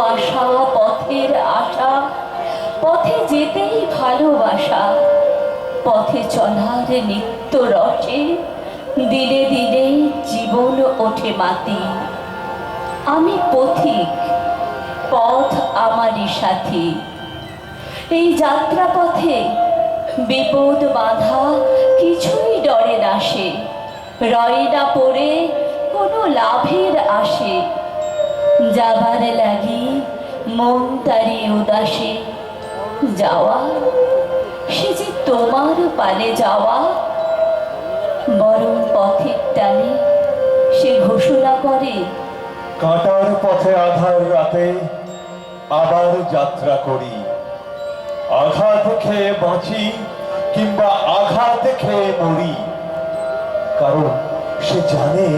আশা, পথের আশা, পথে যেতেই ভালোবাসা, পথে চলার নিত্য রসে দিনে দিনে জীবন ওঠে মাতি আমি পথিক, পথ আমারই সাথী। এই যাত্রা পথে বিপদ বাধা কিছুই ডরে না সে। রয় না পড়ে কোনো লাভের আসে। যাবার লাগি মন তারি উদাসে। যাওয়া, সে যে তোমার পানে যাওয়া, বরং পথের টানে সে ঘোষণা করে। কাটার পথে আধার রাতে আবার যাত্রা করি। আঘাত খেয়ে বাঁচি কিংবা আঘাত খেয়ে মরি। কারণ সে জানে